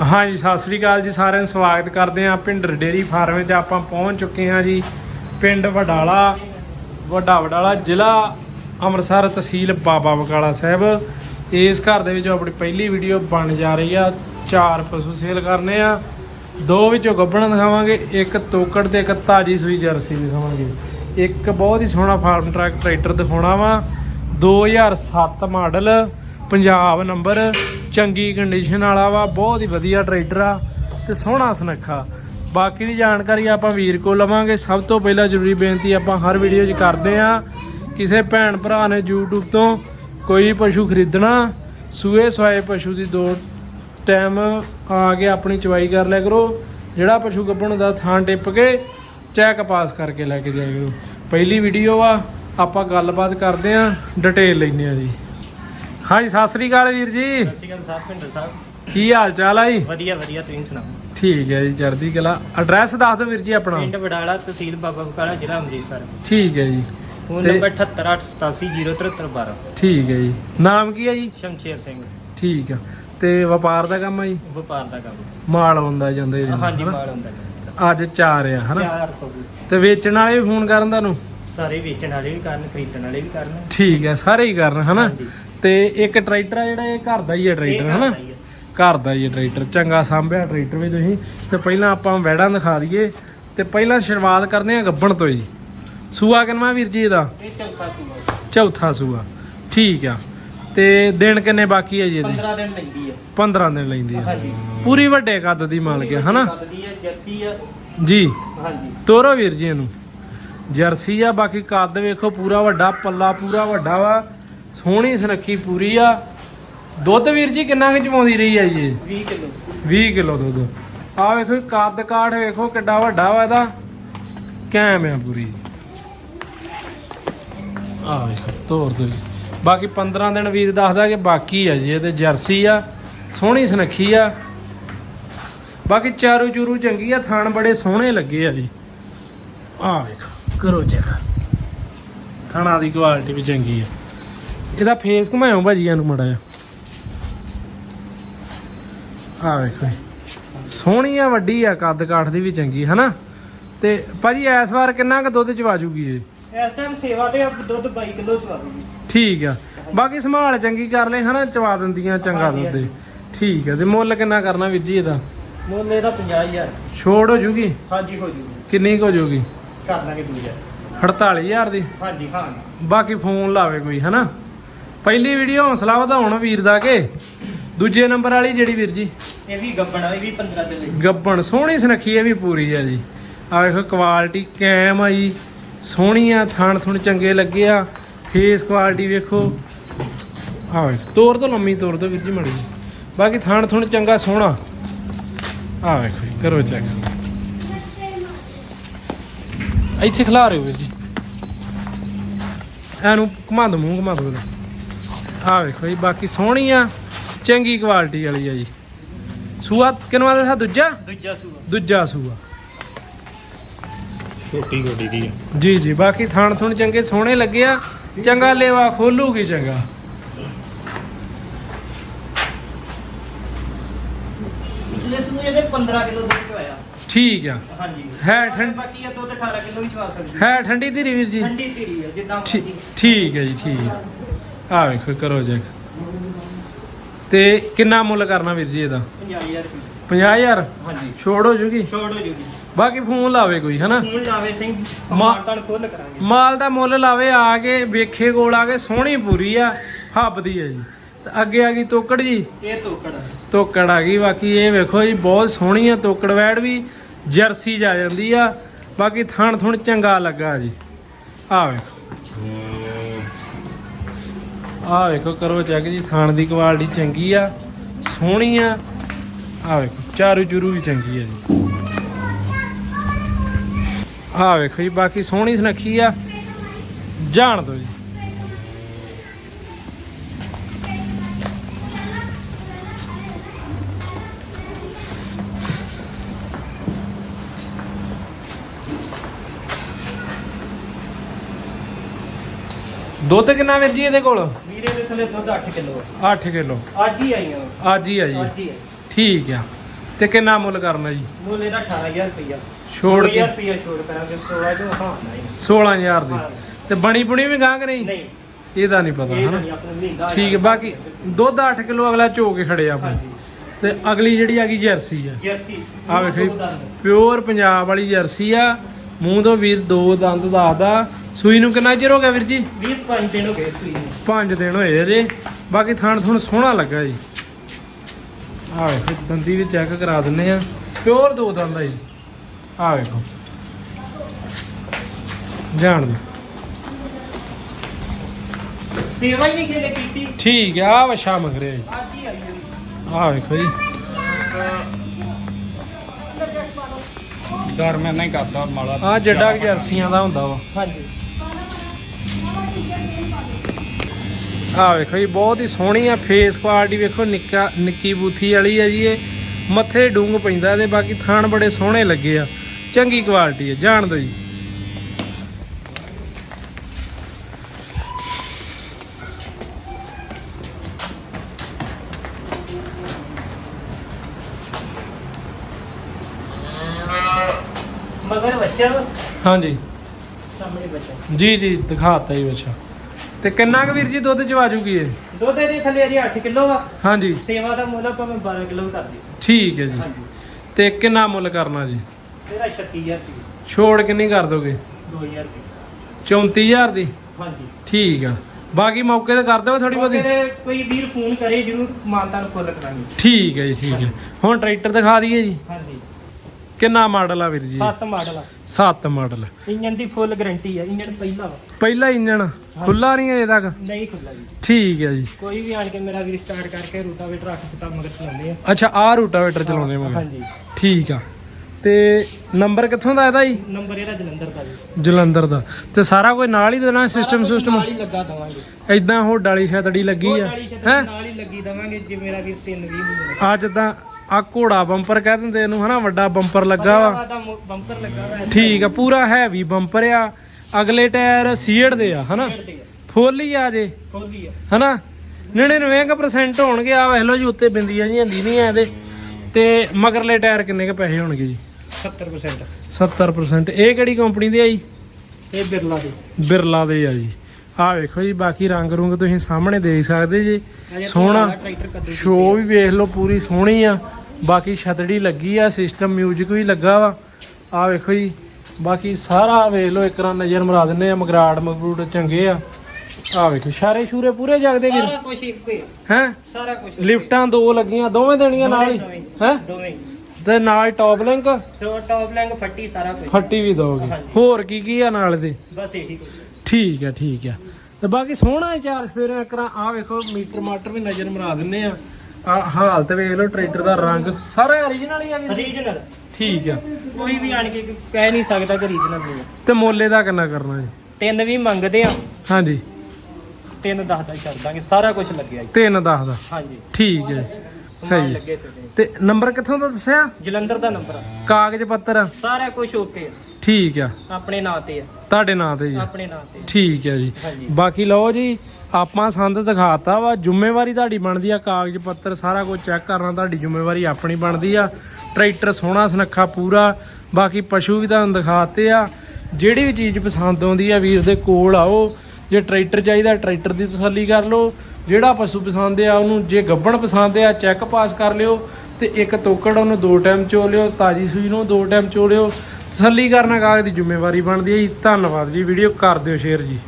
ਹਾਂਜੀ, ਸਤਿ ਸ੍ਰੀ ਅਕਾਲ ਜੀ ਸਾਰਿਆਂ ਨੂੰ ਸਵਾਗਤ ਕਰਦੇ ਹਾਂ ਪਿੰਡਰ ਡੇਰੀ ਫਾਰਮ ਵਿੱਚ। ਆਪਾਂ ਪਹੁੰਚ ਚੁੱਕੇ ਹਾਂ ਜੀ ਪਿੰਡ ਵਡਾਲਾ, ਵੱਡਾ ਵਡਾਲਾ ਜ਼ਿਲ੍ਹਾ ਅੰਮ੍ਰਿਤਸਰ ਤਹਿਸੀਲ ਬਾਬਾ ਬਕਾਲਾ ਸਾਹਿਬ। ਇਸ ਘਰ ਦੇ ਵਿੱਚੋਂ ਆਪਣੀ ਪਹਿਲੀ ਵੀਡੀਓ ਬਣ ਜਾ ਰਹੀ ਆ। ਚਾਰ ਪਸ਼ੂ ਸੇਲ ਕਰਨੇ ਆ। ਦੋ ਵਿੱਚੋਂ ਗੱਭਣ ਦਿਖਾਵਾਂਗੇ, ਇੱਕ ਤੋਕੜ ਤੇ ਇੱਕ ਤਾਜੀ ਸੂਈ ਜਰਸੀ ਦਿਖਾਵਾਂਗੇ। ਇੱਕ ਬਹੁਤ ਹੀ ਸੋਹਣਾ ਫਾਰਮ ਟਰੱਕ ਟਰੈਕਟਰ ਦਿਖਾਉਣਾ ਵਾ। 2007 ਮਾਡਲ, ਪੰਜਾਬ ਨੰਬਰ ਚੰਗੀ ਕੰਡੀਸ਼ਨ ਵਾਲਾ ਵਾ, ਬਹੁਤ ਹੀ ਵਧੀਆ ਟਰੈਕਟਰ ਆ ਤੇ ਸੋਹਣਾ ਸੁਨੱਖਾ। ਬਾਕੀ ਦੀ ਜਾਣਕਾਰੀ ਆਪਾਂ ਵੀਰ ਕੋਲ ਲਵਾਂਗੇ। ਸਭ ਤੋਂ ਪਹਿਲਾਂ ਜ਼ਰੂਰੀ ਬੇਨਤੀ ਆਪਾਂ ਹਰ ਵੀਡੀਓ 'ਚ ਕਰਦੇ ਆ ਕਿਸੇ ਭੈਣ ਭਰਾ ਨੇ YouTube ਤੋਂ ਕੋਈ ਪਸ਼ੂ ਖਰੀਦਣਾ, ਸੂਏ ਸਵਾਏ ਪਸ਼ੂ ਦੀ ਦੋ ਟਾਈਮ ਆ ਕੇ ਆਪਣੀ ਚਵਾਈ ਕਰ ਲਿਆ ਕਰੋ। ਜਿਹੜਾ ਪਸ਼ੂ ਗੱਭਣ ਦਾ ਥਾਂ ਟਿੱਪ ਕੇ ਚੈੱਕ ਪਾਸ ਕਰਕੇ ਲੈ ਕੇ ਜਾਇਆ ਕਰੋ। ਪਹਿਲੀ ਵੀਡੀਓ ਆ, ਆਪਾਂ ਗੱਲਬਾਤ ਕਰਦੇ ਆ ਡਿਟੇਲ ਲੈਂਦੇ ਆ ਜੀ। ਹਾਂਜੀ ਸਤਿ ਸ੍ਰੀ ਅਕਾਲ ਵੀਰ ਜੀ। ਸਤਿ ਸ਼੍ਰੀ ਅਕਾਲ ਸਾਹਿਬ ਭਿੰਦਰ ਸਾਹਿਬ। ਕੀ ਹਾਲ ਚਾਲ ਆ ਜੀ? ਵਧੀਆ ਵਧੀਆ ਤੁਸੀਂ ਸੁਣਾਓ? ਠੀਕ ਹੈ ਜੀ ਚੜ੍ਹਦੀ ਕਲਾ। ਐਡਰੈਸ ਦੱਸ ਦਿਓ ਵੀਰ ਜੀ ਆਪਣਾ। ਪਿੰਡ ਵਡਾਲਾ ਤਹਿਸੀਲ ਬਾਬਾ ਬਕਾਲਾ ਜ਼ਿਲ੍ਹਾ ਅੰਮ੍ਰਿਤਸਰ। ਠੀਕ ਹੈ ਜੀ। ਫੋਨ ਤੇ- ਨੰਬਰ 7888707312 ਠੀਕ ਹੈ ਜੀ। ਨਾਮ ਕੀ ਹੈ ਜੀ? ਸ਼ਮਸ਼ੇਰ ਸਿੰਘ। ਠੀਕ ਆ। ਤੇ ਵਪਾਰ ਦਾ ਕੰਮ ਆ ਜੀ? ਵਪਾਰ ਦਾ ਕੰਮ। ਮਾਲ ਆਉਂਦਾ ਜਾਂਦਾ ਜੀ ਹਾਂਜੀ? ਮਾਲ ਹੁੰਦਾ ਜੀ। ਅੱਜ ਚਾਰ ਆ ਹਨਾ? ਤੇ ਵੇਚਣ ਵਾਲੇ ਵੀ ਫੋਨ ਕਰਨ ਤੁਹਾਨੂੰ? ਸਾਰੇ ਵੇਚਣ ਵਾਲੇ ਵੀ ਕਰਨ ਖਰੀਦਣ ਵਾਲੇ ਵੀ ਕਰਨ। ਠੀਕ ਹੈ ਸਾਰੇ ਹੀ ਕਰਨ ਹਨਾ? ਹਾਂਜੀ। ਤੇ ਇੱਕ ਟਰੈਕਟਰ ਆ ਜਿਹੜਾ ਇਹ ਘਰ ਦਾ ਹੀ ਹੈ ਟਰੈਕਟਰ ਹਨਾ? ਦਾ ਹੀ ਹੈ। ਘਰ ਦਾ ਹੀ ਹੈ ਟਰੈਕਟਰ ਚੰਗਾ ਸਾਂਭਿਆ ਟਰੈਕਟਰ ਵੀ ਤੁਸੀਂ। ਤੇ ਪਹਿਲਾਂ ਆਪਾਂ ਵੈੜਾਂ ਦਿਖਾ ਦਈਏ। ਤੇ ਪਹਿਲਾਂ ਸ਼ੁਰੂਆਤ ਕਰਦੇ ਆ ਗੱਬਣ ਤੋਂ ਜੀ। ਸੂਆ ਕਿੰਨਾ ਵੀਰ ਜੀ ਇਹਦਾ? ਇਹ ਚੌਥਾ ਸੂਆ। ਚੌਥਾ ਸੂਆ। ਠੀਕ ਆ। ਤੇ ਦਿਨ ਕਿੰਨੇ ਬਾਕੀ ਹੈ ਜੀ ਇਹਦੇ? 15 ਦਿਨ ਲੈਂਦੀ ਹੈ 15 ਦਿਨ ਲੈਂਦੀ ਆ। ਹਾਂਜੀ। ਪੂਰੀ ਵੱਡੇ ਕੱਦ ਦੀ ਮਾਲਕ ਹੈ ਹਨਾ? ਕੱਦਦੀ ਹੈ ਜਰਸੀ ਆ। ਜੀ। ਹਾਂਜੀ। ਤੋਰੋ ਵੀਰ ਜੀ ਇਹਨੂੰ। ਜਰਸੀ ਆ ਬਾਕੀ ਕੱਦ ਵੇਖੋ ਪੂਰਾ ਵੱਡਾ ਪੱਲਾ ਪੂਰਾ ਵੱਡਾ ਵਾ। ਸੋਹਣੀ ਸੁਨੱਖੀ ਪੂਰੀ ਆ। ਦੁੱਧ ਵੀਰ ਜੀ ਕਿੰਨਾ ਕੁ ਚਵਾਉਂਦੀ ਰਹੀ ਆ ਜੀ? ਇਹ? 20 ਕਿਲੋ। 20 ਕਿਲੋ ਦੁੱਧ। ਆ ਵੇਖੋ ਕੱਦ ਕਾਠ ਵੇਖੋ ਕਿੱਡਾ ਵੱਡਾ ਵਾ ਇਹਦਾ। ਕੈਮ ਆ ਪੂਰੀ। ਆ ਵੇਖੋ ਤੋਰ ਦੋ ਬਾਕੀ 15 ਦਿਨ ਵੀਰ ਦੱਸਦਾ ਕਿ ਬਾਕੀ ਆ ਜੀ ਇਹ ਤੇ ਜਰਸੀ ਆ ਸੋਹਣੀ ਸੁਨੱਖੀ ਆ। ਬਾਕੀ ਚਾਰੂ ਚੂਰੂ ਚੰਗੀ ਆ ਥਣ ਬੜੇ ਸੋਹਣੇ ਲੱਗੇ ਆ ਜੀ। ਆ ਵੇਖੋ ਕਰੋ ਚੈੱਕ। ਥਣਾ ਦੀ ਕੁਆਲਿਟੀ ਵੀ ਚੰਗੀ ਆ। ਇਹਦਾ ਫੇਸ ਘੁਮਾਇਓ ਭਾਜੀ ਇਹਨੂੰ ਮੜਾ ਜਾ ਆ ਵੇਖੋ। ਸੋਹਣੀ ਆ ਵੱਡੀ ਆ ਕੱਦ ਕਾਠ ਦੀ ਵੀ ਚੰਗੀ ਹਨਾ? ਤੇ ਭਾਜੀ ਇਸ ਵਾਰ ਕਿੰਨਾ ਕੁ ਦੁੱਧ ਚਵਾ ਜੂਗੀ ਇਹ? ਇਸ ਟਾਈਮ ਸੇਵਾ ਤੇ ਦੁੱਧ 22 ਕਿਲੋ ਚਵਾ ਦੂਗੀ। ਠੀਕ ਆ। ਬਾਕੀ ਸੰਭਾਲ ਚੰਗੀ ਕਰ ਲੈ ਹਨਾ? ਚਵਾ ਦਿੰਦੀਆਂ ਚੰਗਾ ਦੁੱਧ। ਠੀਕ ਆ। ਤੇ ਮੁੱਲ ਕਿੰਨਾ ਕਰਨਾ ਵੀਰ ਜੀ ਇਹਦਾ? ਮੁੱਲ ਇਹਦਾ 50000 ਛੋੜ ਹੋ ਜੂਗੀ? ਹਾਂਜੀ ਹੋ ਜੂਗੀ। ਕਿੰਨੀ ਕੁ ਹੋ ਜੂਗੀ? ਕਰ ਲਾਂਗੇ 2000 48000 ਦੀ? ਹਾਂਜੀ ਹਾਂ। ਬਾਕੀ ਫੋਨ ਲਾਵੇ ਕੋਈ ਹਨਾ? ਪਹਿਲੀ ਵੀਡੀਓ ਹੌਸਲਾ ਵਧਾਉਣ ਵੀਰ ਦਾ ਕੇ। ਦੂਜੇ ਨੰਬਰ ਵਾਲੀ ਜਿਹੜੀ ਵੀਰ ਜੀ। ਇਹ ਵੀ ਗੱਬਣ ਵਾਲੀ ਵੀ 15 ਦੇ ਲਈ। ਗੱਬਣ ਸੋਹਣੀ ਸੁਨੱਖੀ ਇਹ ਵੀ ਪੂਰੀ ਆ ਜੀ। ਆ ਵੇਖੋ ਕੁਆਲਿਟੀ ਕੈਮ ਆ ਜੀ। ਸੋਹਣੀ ਆ ਥਣ ਥੁਣ ਚੰਗੇ ਲੱਗੇ ਆ। ਫੇਸ ਕੁਆਲਿਟੀ ਵੇਖੋ। ਆ ਵੇਖੋ ਤੋਰ ਤੋਂ ਲੰਮੀ ਤੋਰ ਤੋਂ ਵੀਰ ਜੀ ਮੜੀ ਬਾਕੀ ਥਣ ਥੁਣ ਚੰਗਾ ਸੋਹਣਾ। ਆ ਵੇਖੋ ਜੀ, ਕਰੋ ਚੈੱਕ ਇੱਥੇ ਖਿਲਾ ਰਹੇ ਹੋ ਵੀਰ ਜੀ। ਇਹਨੂੰ ਘੁਮਾ ਦੋ ਮੂੰਹ ਘੁਮਾ ਦੋ ਆ ਵੇਖੋ ਜੀ ਬਾਕੀ ਸੋਹਣੀ ਆ ਚੰਗੀ ਕੁਆਲਿਟੀ ਵਾਲੀ ਆ ਜੀ। ਸੂਆ ਕਿਨਵਾ ਦਾ ਦੂਜਾ? ਦੂਜਾ ਸੂਆ। ਦੂਜਾ ਸੂਆ। ਛੋਟੀ ਗੋਡੀ ਦੀ ਜੀ ਜੀ ਬਾਕੀ ਥਣ ਥੁਣ ਚੰਗੇ ਸੋਹਣੇ ਲੱਗੇ ਆ। ਚੰਗਾ ਲੇਵਾ ਖੋਲੂਗੀ ਚੰਗਾ। ਪਿਛਲੇ ਸੂਏ ਦੇ 15 ਕਿਲੋ ਦੁੱਧ ਚਵਾਇਆ ਠੀਕ ਆ। ਹਾਂਜੀ। ਹੈ ਠੰਡ- ਬਾਕੀ ਇਹ ਦੁੱਧ 18 ਕਿਲੋ ਵੀ ਚਵਾ ਸਕਦੀ। ਹੈ ਠੰਡੀ ਧੀਰੀ ਵੀਰ ਜੀ। ਠੰਡੀ ਧੀਰੀ ਹੈ ਜਿੱਦਾਂ ਮਰਜ਼ੀ। ਠੀਕ ਹੈ ਜੀ ਠੀਕ। ਆ ਵੇਖੋ ਕਰੋ ਚੈੱਕ ਤੇ ਕਿੰਨਾ ਮੁੱਲ ਕਰਨਾ ਵੀਰ ਜੀ ਇਹਦਾ? 50000 ਰੁਪਏ। 50000 ਹਾਂਜੀ। ਛੋੜ ਹੋ ਜੂਗੀ? ਛੋੜ ਹੋ ਜੂਗੀ। ਬਾਕੀ ਫੋਨ ਲਾਵੇ ਕੋਈ ਹਨਾ? ਫੋਨ ਲਾਵੇ ਸਿੰਘ ਮਾ- ਮਾਨਤਾਨ ਖੁੱਲ ਕਰਾਂਗੇ। ਮਾਲ ਦਾ ਮੁੱਲ ਲਾਵੇ ਆ ਕੇ ਵੇਖੇ ਕੋਲ ਆ ਕੇ ਸੋਹਣੀ ਪੂਰੀ ਆ ਹੱਬ ਦੀ ਹੈ ਜੀ। ਤੇ ਅੱਗੇ ਆ ਗਈ ਤੋਕੜ ਜੀ। ਇਹ ਤੋਕੜ ਹੈ। ਤੋਕੜ ਆ ਗਈ ਬਾਕੀ ਇਹ ਵੇਖੋ ਜੀ ਬਹੁਤ ਸੋਹਣੀ ਆ ਤੋਕੜ ਵੈੜ ਵੀ ਜਰਸੀ ਜਾ ਜਾਂਦੀ ਆ। ਬਾਕੀ ਥਣ ਥੁਣ ਚੰਗਾ ਲੱਗਾ ਜੀ। ਆ ਵੇਖੋ। ਆਹ ਵੇਖੋ, ਕਰੋ ਚੈੱਕ ਜੀ ਥਾਣ ਦੀ ਕੁਆਲਿਟੀ ਚੰਗੀ ਆ, ਸੋਹਣੀ ਆ। ਆ ਵੇਖੋ, ਚਾਰੂ ਚੂਰੂ ਵੀ ਚੰਗੀ ਆ ਜੀ। ਆਹ ਵੇਖੋ ਜੀ, ਬਾਕੀ ਸੋਹਣੀ ਸੁਨੱਖੀ ਆ। ਜਾਣ ਦੋ ਜੀ। ਦੁੱਧ ਕਿੰਨਾ ਵੀਰ ਜੀ ਇਹਦੇ ਕੋਲ? ਥੱਲੇ ਦੁੱਧ 8 ਕਿਲੋ 8 ਕਿਲੋ। ਅੱਜ ਹੀ ਆਈਆਂ। ਅੱਜ ਹੀ ਆ ਜੀ। ਅੱਜ ਹੀ ਆਈ। ਠੀਕ ਆ। ਤੇ ਕਿੰਨਾ ਮੁੱਲ ਕਰਨਾ ਜੀ? ਮੁੱਲ ਇਹਦਾ 18000 ਰੁਪਇਆ ਛੋੜ ਕੇ। 2000 ਰੁਪਇਆ ਛੋੜ ਕਰਾਂਗੇ 16 ਤੋਂ ਹਾਂ ਨਹੀਂ। 16000 ਦੀ। ਹਾਂ। ਤੇ ਬਣੀ ਬੁਣੀ ਵੀ ਗਾਂ ਕਿ ਨਹੀਂ? ਨਹੀਂ। ਇਹਦਾ ਨਹੀਂ ਪਤਾ ਇਹ ਹਨਾ? ਨਹੀਂ ਆਪਣੇ ਮਹੀਨਾ ਠੀਕ ਹੈ ਬਾਕੀ ਦੁੱਧ 8 ਕਿਲੋ ਅਗਲਾ ਝੋ ਕੇ ਖੜੇ ਆਪਣੇ। ਹਾਂਜੀ। ਤੇ ਅਗਲੀ ਜਿਹੜੀ ਹੈਗੀ ਜਰਸੀ ਆ। ਜਰਸੀ। ਆ ਵੇਖੋ ਦੋ। ਪਿਓਰ ਪੰਜਾਬ ਵਾਲੀ ਜਰਸੀ ਆ। ਮੂੰਹ ਤੋਂ ਵੀਰ ਦੋ ਦੰਦ ਦੱਸਦਾ। ਸੂਈ ਨੂੰ ਕਿੰਨਾ ਚਿਰ ਹੋ ਗਿਆ ਵੀਰ ਜੀ? ਵੀਹ ਪੰਜ ਦਿਨ ਹੋ ਗਏ ਸੂਈ ਨੂੰ। 5 ਦਿਨ ਹੋਏ ਅਜੇ ਬਾਕੀ ਥਣ ਥਣ ਸੋਹਣਾ ਲੱਗਾ ਜੀ। ਆ ਵੇਖੋ ਦੰਦੀ ਵੀ ਚੈੱਕ ਕਰਾ ਦਿੰਨੇ ਆ। ਪਿਓਰ ਦੋ ਦੰਦ ਆ ਜੀ। ਆ ਵੇਖੋ। ਜਾਣ ਦੋ ਸੇਵਾ ਹੀ ਨਹੀਂ ਕਿਹਨੇ ਕੀਤੀ। ਠੀਕ ਆ ਆ ਵਛਾ ਮੰਗ ਰਿਹਾ ਜੀ। ਅੱਜ ਹੀ ਆਈ ਹੋਈ ਆ ਵੇਖੋ ਜੀ। ਡਰ ਮੈਂ ਨਹੀਂ ਕਰਦਾ ਮਾਲਾ ਆ ਜੱਡਾ ਕੁ ਜਰਸੀਆਂ ਦਾ ਹੁੰਦਾ ਵਾ। ਹਾਂਜੀ। ਆ ਵੇਖੋ ਜੀ ਬਹੁਤ ਹੀ ਸੋਹਣੀ ਆ ਫੇਸ ਕੁਆਲਿਟੀ ਵੇਖੋ ਨਿੱਕਾ ਨਿੱਕੀ ਬੂਥੀ ਵਾਲੀ ਆ ਜੀ ਇਹ। ਮੱਥੇ ਡੂੰਗ ਪੈਂਦਾ ਤੇ ਬਾਕੀ ਥਣ ਬੜੇ ਸੋਹਣੇ ਲੱਗੇ ਆ। ਚੰਗੀ ਕੁਆਲਿਟੀ ਆ ਜਾਣ ਦੋ ਜੀ। ਮਗਰ ਬੱਚਾ ਹਾਂਜੀ। ਸਾਹਮਣੇ ਬੱਚਾ ਜੀ ਜੀ ਦਿਖਾਤਾ ਜੀ ਅੱਛਾ ਤੇ ਕਿੰਨਾ ਕੁ ਵੀਰ ਜੀ ਦੁੱਧ ਚ ਆਜੂਗੀ ਇਹ ਦੁੱਧ ਇਹਦੇ ਥੱਲੇ ਅਜੇ 8 ਕਿਲੋ ਵਾ ਹਾਂਜੀ। ਸੇਵਾ ਦਾ ਮੁੱਲ ਆਪਾਂ 12 ਕਿਲੋ ਕਰ ਦੇ ਠੀਕ ਹੈ ਜੀ। ਹਾਂਜੀ। ਤੇ ਕਿੰਨਾ ਮੁੱਲ ਕਰਨਾ ਜੀ? ਇਹਦਾ 36000 ਰੁਪਏ। ਛੋੜ ਕਿੰਨੀ ਕਰ ਦੋਗੇ? 2000 ਰੁਪਏ। 34000 ਦੀ? ਹਾਂਜੀ। ਠੀਕ ਆ। ਬਾਕੀ ਮੌਕੇ ਤੇ ਕਰ ਦਿਓ ਥੋੜੀ ਬਹੁਤੀ। ਅਗਰ ਕੋਈ ਵੀਰ ਫੋਨ ਕਰੇ ਜਰੂਰ ਮਾਨਤਾ ਨੂੰ ਫੁੱਲ ਕਰਾਂਗੇ। ਠੀਕ ਹੈ ਜੀ ਠੀਕ ਹੈ। ਹੁਣ ਟਰੈਕਟਰ ਦਿਖਾ ਦਈਏ ਜੀ। ਹਾਂਜੀ। ਕਿੰਨਾ ਮਾਡਲ ਆ ਵੀਰ ਜੀ? 7 ਮਾਡਲ ਆ। 7 ਮਾਡਲ। ਇੰਜਨ ਦੀ ਫੁੱਲ ਗਾਰੰਟੀ ਆ। ਇੰਜਨ ਪਹਿਲਾ ਵਾ। ਪਹਿਲਾ ਇੰਜਣ? ਖੁੱਲਾ ਨਹੀਂ ਅਜੇ ਤੱਕ? ਨਹੀਂ ਖੁੱਲਾ ਜੀ। ਠੀਕ ਹੈ ਜੀ। ਕੋਈ ਵੀ ਆਣ ਕੇ ਮੇਰਾ ਵੀਰ ਸਟਾਰਟ ਕਰਕੇ ਰੂਟਾਵੇਟਰ ਰੱਖ ਦਿੱਤਾ ਮਗਰ ਚਲਾਉਂਦੇ ਆ। ਅੱਛਾ ਆ ਰੂਟਾਵੇਟਰ ਚਲਾਉਂਦੇ ਮਗਰ? ਹਾਂਜੀ। ਠੀਕ ਆ। ਤੇ ਨੰਬਰ ਕਿੱਥੋਂ ਦਾ ਇਹਦਾ ਜੀ? ਨੰਬਰ ਇਹਦਾ ਜਲੰਧਰ ਦਾ ਜੀ। ਜਲੰਧਰ ਦਾ। ਤੇ ਸਾਰਾ ਕੋਈ ਨਾਲ ਹੀ ਦੇਣਾ ਸਿਸਟਮ ਸਿਸਟਮ ਨਾਲ ਹੀ ਲੱਗਾ ਦਵਾਂਗੇ। ਐਦਾਂ ਉਹ ਡਾਲੀ ਛਤੜੀ ਲੱਗੀ ਆ ਹੈ? ਨਾਲ ਹੀ ਲੱਗੀ ਦਵਾਂਗੇ ਜੇ ਮੇਰਾ ਵੀਰ 3 20 ਮਹੀਨੇ ਆ ਜਿੱਦਾਂ ਆ ਘੋੜਾ ਬੰਪਰ ਕਹਿ ਦਿੰਦੇ ਇਹਨੂੰ ਹਨਾ? ਵੱਡਾ ਬੰਪਰ ਲੱਗਾ ਵਾ। ਦਾ ਬੰਪਰ ਲੱਗਾ ਵਾ ਠੀਕ ਆ ਪੂਰਾ ਹੈਵੀ ਬੰਪਰ ਆ। ਅਗਲੇ ਟਾਇਰ ਸੀੜ ਦੇ ਆ ਹਨਾ? ਫੁੱਲ ਹੀ ਆ ਜੇ। ਖੋਲੀ ਆ। ਹਨਾ? 99% ਹੋਣਗੇ। ਆ ਵੇਖ ਲਓ ਜੀ ਉੱਤੇ ਬਿੰਦੀਆਂ ਜੀ ਹੰਦੀ ਨਹੀਂ ਆ ਇਹਦੇ। ਤੇ ਮਗਰਲੇ ਟਾਇਰ ਕਿੰਨੇ ਕ ਪੈਸੇ ਹੋਣਗੇ ਜੀ? 70% 70% ਇਹ ਕਿਹੜੀ ਕੰਪਨੀ ਦੇ ਆ ਜੀ? ਇਹ ਬਿਰਲਾ ਦੀ। ਬਿਰਲਾ ਦੇ ਆ ਜੀ। ਆ ਵੇਖੋ ਜੀ ਬਾਕੀ ਰੰਗ ਰੁੰਗ ਤੁਸੀਂ ਸਾਹਮਣੇ ਦੇਖ ਸਕਦੇ ਜੀ। ਸੋਹਣਾ। ਸ਼ੋ ਵੀ ਵੇਖ ਲਓ ਪੂਰੀ ਸੋਹਣੀ ਆ। ਬਾਕੀ ਛਤੜੀ ਲੱਗੀ ਆ ਸਿਸਟਮ ਮਿਊਜ਼ਿਕ ਵੀ ਲੱਗਾ ਵਾ। ਆ ਵੇਖੋ ਜੀ ਬਾਕੀ ਸਾਰਾ ਵੇਖ ਲਓ ਇੱਕ ਰਾਂ ਨਜ਼ਰ ਮਰਾ ਦਿੰਨੇ ਆ ਮਗਰਾੜ ਮਗਰੂੜ ਚੰਗੇ ਆ। ਆ ਵੇਖੋ ਸ਼ਾਰੇ ਸ਼ੂਰੇ ਪੂਰੇ ਜਗਦੇ ਵੀਰ? ਸਾਰਾ ਕੁਝ ਇੱਕੋ ਹੀ ਹੈ? ਸਾਰਾ ਕੁਝ ਲਿਫਟਾਂ ਦੋ ਲੱਗੀਆਂ ਦੋਵੇਂ ਦੇਣੀਆਂ ਨਾਲ ਹੀ? ਹੈ? ਦੋਵੇਂ। ਤੇ ਨਾਲ ਟੌਪ ਲਿੰਕ ਸੋ ਟੌਪ ਲੈਂਗ ਫੱਟੀ ਸਾਰਾ ਕੁਝ ਫੱਟੀ ਵੀ ਦੋਗੇ। ਹੋਰ ਕੀ ਕੀ ਆ ਨਾਲ ਦੇ? ਬਸ ਇਹੀ ਕੁਝ ਠੀਕ ਆ ਠੀਕ ਆ। ਤੇ ਬਾਕੀ ਸੋਹਣਾ ਚਾਰ ਸਫੇਰੇ ਕਰਾਂ ਆ ਵੇਖੋ ਮੀਟਰ ਮਾਟਰ ਵੀ ਨਜ਼ਰ ਮਰਾ ਦਿੰਨੇ ਆ। ਆ ਹਾਲਤ ਵੇਖ ਲਓ ਟਰੈਕਟਰ ਦਾ ਰੰਗ ਸਾਰਾ ਓਰੀਜਨਲ ਹੀ ਆ ਵੀਰ। ਜੀ? ਰੀਜਨਲ ਠੀਕ ਆ। ਕੋਈ ਵੀ ਆਣ ਕੇ ਕਹਿ ਨਹੀਂ ਸਕਦਾ ਕਿ ਰੀਜਨਲ ਨਹੀਂ ਤੇ ਮੋਲੇ ਦਾ ਕਿੰਨਾ ਕਰਨਾ ਜੀ? ਤਿੰਨ ਵੀ ਮੰਗਦੇ ਆ। ਹਾਂਜੀ। ਤਿੰਨ ਦਸ ਦਾ ਹੀ ਕਰ ਦਾਂਗੇ ਸਾਰਾ ਕੁਝ ਲੱਗਿਆ ਜੀ। 3 10 ਦਾ। ਹਾਂਜੀ। ਠੀਕ ਹੈ ਸਮਾਨ ਸਹੀ ਹੈ। ਲੱਗੇ ਸਕਦੇ ਤੇ ਨੰਬਰ ਕਿੱਥੋਂ ਦਾ ਦੱਸਿਆ? ਜਲੰਧਰ ਦਾ ਨੰਬਰ ਆ। ਕਾਗਜ਼ ਪੱਤਰ? ਸਾਰਾ ਕੁਝ ਓਕੇ ਆ। ਠੀਕ ਆ। ਆਪਣੇ ਨਾਂ ਤੇ ਆ। ਤੁਹਾਡੇ ਨਾਂ ਤੇ ਜੀ। ਆਪਣੇ ਨਾਂ ਤੇ ਠੀਕ ਹੈ ਜੀ। ਹਾਂਜੀ। ਬਾਕੀ ਲਓ ਜੀ ਆਪਾਂ ਸੰਦ ਦਿਖਾਤਾ ਵਾ, ਜ਼ਿੰਮੇਵਾਰੀ ਤੁਹਾਡੀ ਬਣਦੀ ਆ, ਕਾਗਜ਼ ਪੱਤਰ ਸਾਰਾ ਕੁਝ ਚੈੱਕ ਕਰਨਾ, ਤੁਹਾਡੀ ਜ਼ਿੰਮੇਵਾਰੀ ਆਪਣੀ ਬਣਦੀ ਆ। ਟਰੈਕਟਰ ਸੋਹਣਾ, ਸੁਨੱਖਾ ਪੂਰਾ, ਬਾਕੀ ਪਸ਼ੂ ਵੀ ਤੁਹਾਨੂੰ ਦਿਖਾਤੇ ਆ। ਜਿਹੜੀ ਵੀ ਚੀਜ਼ ਪਸੰਦ ਆਉਂਦੀ ਆ ਵੀਰ ਦੇ ਕੋਲ ਆਓ, ਜੇ ਟਰੈਕਟਰ ਚਾਹੀਦਾ, ਟਰੈਕਟਰ ਦੀ ਤਸੱਲੀ ਕਰ ਲਓ। ਜਿਹੜਾ ਪਸ਼ੂ ਪਸੰਦ ਆ, ਉਹਨੂੰ ਜੇ ਗੱਬਣ ਪਸੰਦ ਆ ਚੈੱਕ ਪਾਸ ਕਰ ਲਿਓ ਤੇ ਇੱਕ ਤੋਕੜ ਉਹਨੂੰ ਦੋ ਟਾਈਮ ਚੋ ਲਿਓ, ਤਾਜੀ ਸੂਈ ਨੂੰ ਦੋ ਟਾਈਮ ਚੋ ਲਿਓ। ਤਸੱਲੀ ਕਰਨਾ, ਕਾਗਜ਼ ਦੀ ਜ਼ਿੰਮੇਵਾਰੀ ਬਣਦੀ ਹੈ ਜੀ। ਧੰਨਵਾਦ ਜੀ ਵੀਡੀਓ ਕਰ ਦਿਓ ਸ਼ੇਅਰ ਜੀ।